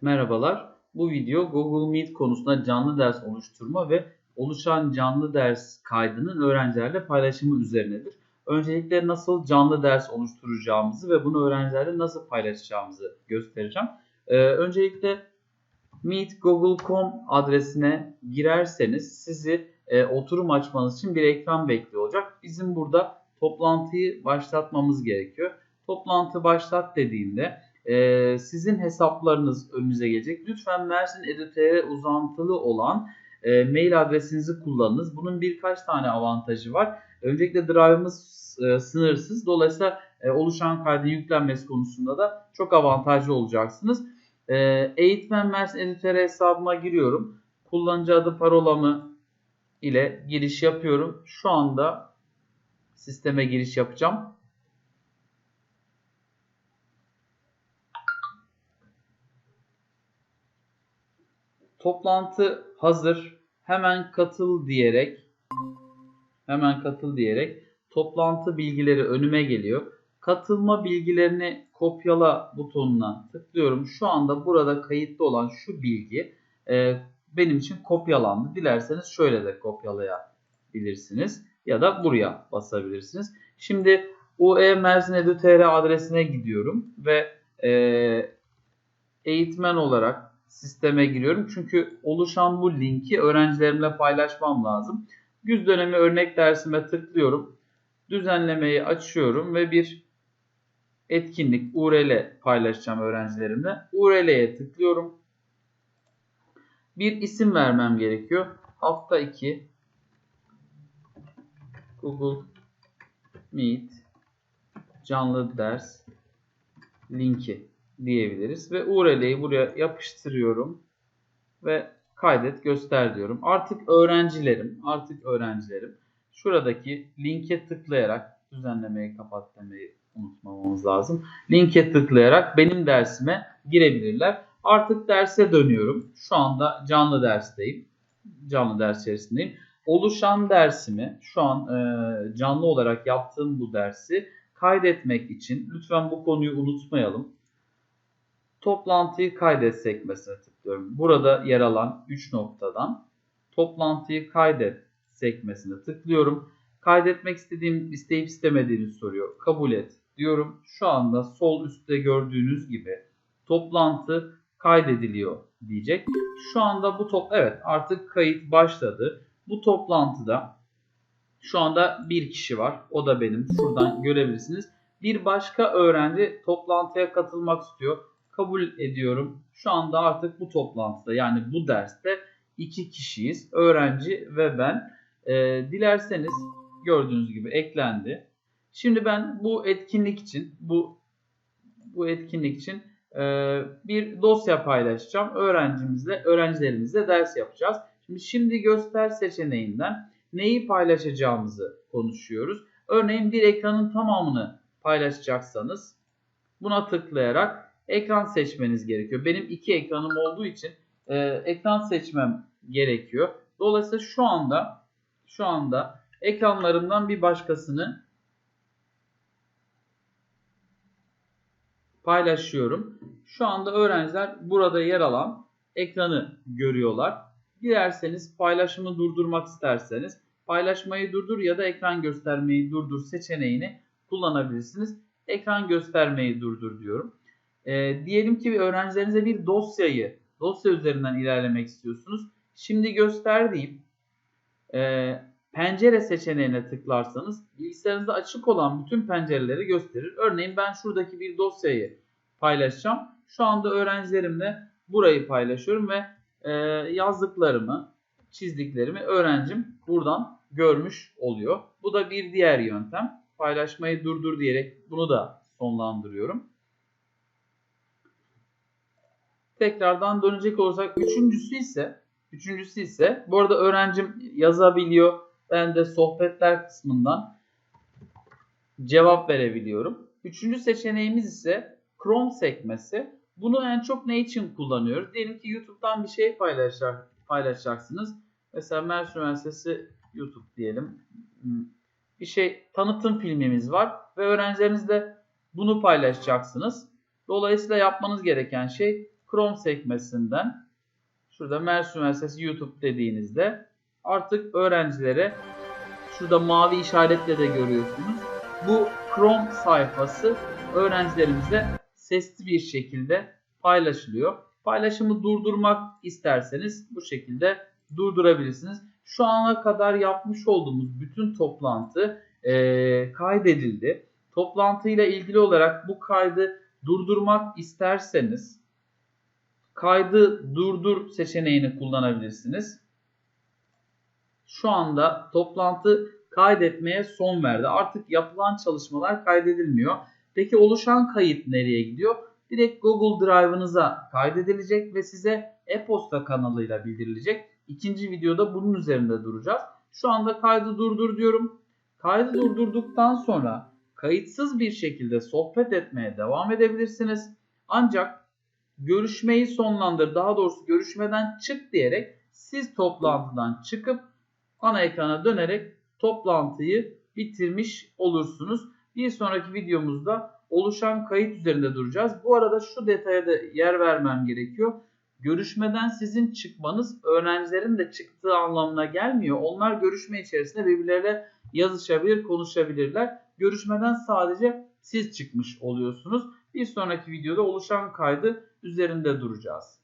Merhabalar. Bu video Google Meet konusunda canlı ders oluşturma ve oluşan canlı ders kaydının öğrencilerle paylaşımı üzerinedir. Öncelikle nasıl canlı ders oluşturacağımızı ve bunu öğrencilerle nasıl paylaşacağımızı göstereceğim. Ee, öncelikle meetgoogle.com adresine girerseniz sizi e, oturum açmanız için bir ekran bekliyor olacak. Bizim burada toplantıyı başlatmamız gerekiyor. Toplantı başlat dediğinde e, sizin hesaplarınız önünüze gelecek. Lütfen Mersin EduTR uzantılı olan e, mail adresinizi kullanınız. Bunun birkaç tane avantajı var. Öncelikle drive'ımız e, sınırsız. Dolayısıyla e, oluşan kaydın yüklenmesi konusunda da çok avantajlı olacaksınız. E, eğitmen Mersin EduTR hesabıma giriyorum. Kullanıcı adı parolamı ile giriş yapıyorum. Şu anda sisteme giriş yapacağım. Toplantı hazır. Hemen katıl diyerek hemen katıl diyerek toplantı bilgileri önüme geliyor. Katılma bilgilerini kopyala butonuna tıklıyorum. Şu anda burada kayıtlı olan şu bilgi e, benim için kopyalandı. Dilerseniz şöyle de kopyalayabilirsiniz ya da buraya basabilirsiniz. Şimdi UE Mersin Edu.tr adresine gidiyorum ve e, eğitmen olarak sisteme giriyorum. Çünkü oluşan bu linki öğrencilerimle paylaşmam lazım. Güz dönemi örnek dersime tıklıyorum. Düzenlemeyi açıyorum ve bir etkinlik URL paylaşacağım öğrencilerimle. URL'ye tıklıyorum. Bir isim vermem gerekiyor. Hafta 2 Google Meet canlı ders linki diyebiliriz. Ve URL'yi buraya yapıştırıyorum. Ve kaydet göster diyorum. Artık öğrencilerim, artık öğrencilerim şuradaki linke tıklayarak düzenlemeyi kapat demeyi unutmamamız lazım. Linke tıklayarak benim dersime girebilirler. Artık derse dönüyorum. Şu anda canlı dersteyim. Canlı ders içerisindeyim. Oluşan dersimi şu an e, canlı olarak yaptığım bu dersi kaydetmek için lütfen bu konuyu unutmayalım toplantıyı kaydet sekmesine tıklıyorum. Burada yer alan 3 noktadan toplantıyı kaydet sekmesine tıklıyorum. Kaydetmek istediğim, isteyip istemediğini soruyor. Kabul et diyorum. Şu anda sol üstte gördüğünüz gibi toplantı kaydediliyor diyecek. Şu anda bu top evet artık kayıt başladı. Bu toplantıda şu anda bir kişi var. O da benim. Şuradan görebilirsiniz. Bir başka öğrenci toplantıya katılmak istiyor kabul ediyorum. Şu anda artık bu toplantıda yani bu derste iki kişiyiz. Öğrenci ve ben. E, dilerseniz gördüğünüz gibi eklendi. Şimdi ben bu etkinlik için bu bu etkinlik için e, bir dosya paylaşacağım. Öğrencimizle, öğrencilerimizle ders yapacağız. Şimdi şimdi göster seçeneğinden neyi paylaşacağımızı konuşuyoruz. Örneğin bir ekranın tamamını paylaşacaksanız buna tıklayarak ekran seçmeniz gerekiyor. Benim iki ekranım olduğu için e, ekran seçmem gerekiyor. Dolayısıyla şu anda şu anda ekranlarımdan bir başkasını paylaşıyorum. Şu anda öğrenciler burada yer alan ekranı görüyorlar. Dilerseniz paylaşımı durdurmak isterseniz paylaşmayı durdur ya da ekran göstermeyi durdur seçeneğini kullanabilirsiniz. Ekran göstermeyi durdur diyorum. E, diyelim ki öğrencilerinize bir dosyayı, dosya üzerinden ilerlemek istiyorsunuz. Şimdi göster deyip e, pencere seçeneğine tıklarsanız bilgisayarınızda açık olan bütün pencereleri gösterir. Örneğin ben şuradaki bir dosyayı paylaşacağım. Şu anda öğrencilerimle burayı paylaşıyorum ve e, yazdıklarımı, çizdiklerimi öğrencim buradan görmüş oluyor. Bu da bir diğer yöntem. Paylaşmayı durdur diyerek bunu da sonlandırıyorum. Tekrardan dönecek olursak üçüncüsü ise üçüncüsü ise bu arada öğrencim yazabiliyor. Ben de sohbetler kısmından cevap verebiliyorum. Üçüncü seçeneğimiz ise Chrome sekmesi. Bunu en çok ne için kullanıyoruz? Diyelim ki YouTube'dan bir şey paylaşacak, paylaşacaksınız. Mesela Mersin Üniversitesi YouTube diyelim. Hmm, bir şey tanıtım filmimiz var ve öğrencilerinizle bunu paylaşacaksınız. Dolayısıyla yapmanız gereken şey Chrome sekmesinden şurada Mersin Üniversitesi YouTube dediğinizde artık öğrencilere şurada mavi işaretle de görüyorsunuz. Bu Chrome sayfası öğrencilerimize sesli bir şekilde paylaşılıyor. Paylaşımı durdurmak isterseniz bu şekilde durdurabilirsiniz. Şu ana kadar yapmış olduğumuz bütün toplantı e, kaydedildi. Toplantıyla ilgili olarak bu kaydı durdurmak isterseniz kaydı durdur seçeneğini kullanabilirsiniz. Şu anda toplantı kaydetmeye son verdi. Artık yapılan çalışmalar kaydedilmiyor. Peki oluşan kayıt nereye gidiyor? Direkt Google Drive'ınıza kaydedilecek ve size e-posta kanalıyla bildirilecek. İkinci videoda bunun üzerinde duracağız. Şu anda kaydı durdur diyorum. Kaydı durdurduktan sonra kayıtsız bir şekilde sohbet etmeye devam edebilirsiniz. Ancak görüşmeyi sonlandır, daha doğrusu görüşmeden çık diyerek siz toplantıdan çıkıp ana ekrana dönerek toplantıyı bitirmiş olursunuz. Bir sonraki videomuzda oluşan kayıt üzerinde duracağız. Bu arada şu detaya da yer vermem gerekiyor. Görüşmeden sizin çıkmanız öğrencilerin de çıktığı anlamına gelmiyor. Onlar görüşme içerisinde birbirleriyle yazışabilir, konuşabilirler. Görüşmeden sadece siz çıkmış oluyorsunuz. Bir sonraki videoda oluşan kaydı üzerinde duracağız.